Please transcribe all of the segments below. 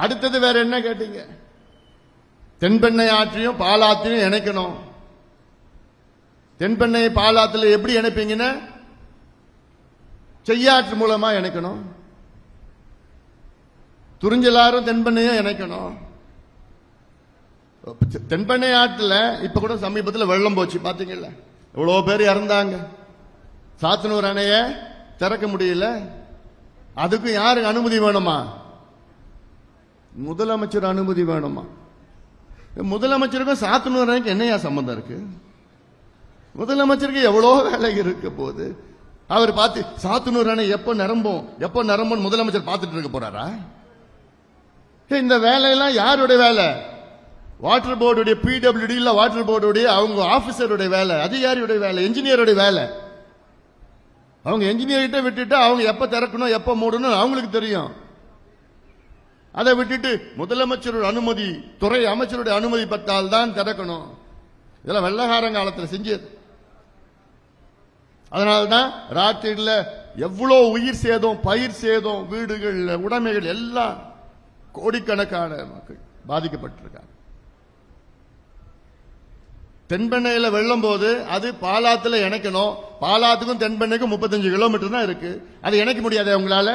அடுத்தது வேற என்ன கேட்டீங்க? தென்பெண்ணை ஆற்றையும் பாலாத்தையும் இணைக்கணும். தென்பெண்ணை பாலாத்துல எப்படி இணைப்பீங்கன்னா? செய்யாற்று மூலமா இணைக்கணும். துறிஞ்சலாரும் தென்பெண்ணையும் இணைக்கணும். தென்பெண்ணை ஆற்றுல இப்ப கூட சமீபத்தில் வெள்ளம் போச்சு பாத்தீங்கல்ல? எவ்வளவு பேர் இறந்தாங்க. சாத்தனூர் அணைய திறக்க முடியல. அதுக்கும் யாருக்கு அனுமதி வேணுமா? முதலமைச்சர் அனுமதி வேணுமா? முதலமைச்சருக்கும் சாத்தனூர் என்னையா சம்பந்தம் இருக்கு? முதலமைச்சருக்கு எவ்வளோ வேலை இருக்க போகுது. அவர் பார்த்து சாத்தனூர் அணை எப்போ நிரம்பும்? எப்போ நிரம்பும் முதலமைச்சர் பார்த்துட்டு இருக்க போறாரா? இந்த வேலையெல்லாம் யாருடைய வேலை? வாட்டர் போர்டுடைய பிடபிள்யூடி இல்லை வாட்டர் போர்டுடைய அவங்க ஆஃபீஸருடைய வேலை. அதிகாரியுடைய வேலை? என்ஜினியருடைய வேலை. அவங்க என்ஜினியர்கிட்ட விட்டுட்டு அவங்க எப்போ திறக்கணும் எப்போ மூடணும் அவங்களுக்கு தெரியும். அதை விட்டுட்டு முதலமைச்சரோட அனுமதி துறை அமைச்சருடைய அனுமதி பெற்றால் தான் திறக்கணும். இதெல்லாம் வெள்ளகாரங்காலத்தில் செஞ்சது. அதனால்தான் ராத்திரியில் எவ்வளோ உயிர் சேதம் பயிர் சேதம் வீடுகள் உடைமைகள் எல்லாம் கோடிக்கணக்கான மக்கள் பாதிக்கப்பட்டிருக்காங்க. தென்பெண்ணையில் வெள்ளம் போது அது பாலாத்தில் இணைக்கணும். பாலாத்துக்கும் தென்பெண்ணைக்கும் முப்பத்தஞ்சு கிலோமீட்டர் தான் இருக்கு. அது இணைக்க முடியாதே உங்களால?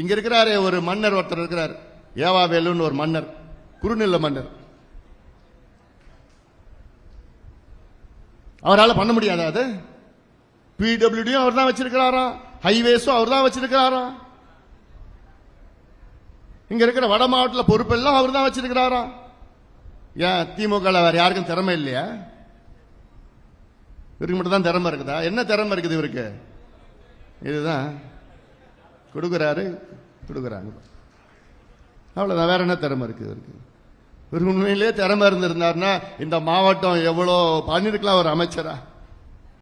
இங்க இருக்கிறாரே ஒரு மன்னர் ஒருத்தர் இருக்கிறார். ஏவாவேலுன்னு ஒரு மன்னர். குறுநில மன்னர். அவரால் பண்ண முடியாதா அது? பிடபிள்யூடியும் அவர் தான் வச்சிருக்கிறாராம். ஹைவேஸும் அவர் தான் வச்சிருக்கிறாராம். இங்க இருக்கிற வட மாவட்டத்தில் பொறுப்பெல்லாம் அவர் தான் வச்சிருக்கிறாராம். ஏன் திமுக வேற யாருக்கும் திறமை இல்லையா? இவருக்கு மட்டும் தான் திறமை இருக்குதா? என்ன திறமை இருக்குது இவருக்கு? இதுதான். கொடுக்குறாரு கொடுக்குறாங்க. அவ்வளோதான் வேற என்ன திறமை இருக்கு இவருக்கு? உண்மையிலேயே திறமை இருந்திருந்தாருன்னா இந்த மாவட்டம் எவ்வளோ பண்ணிருக்கலாம் ஒரு அமைச்சரா?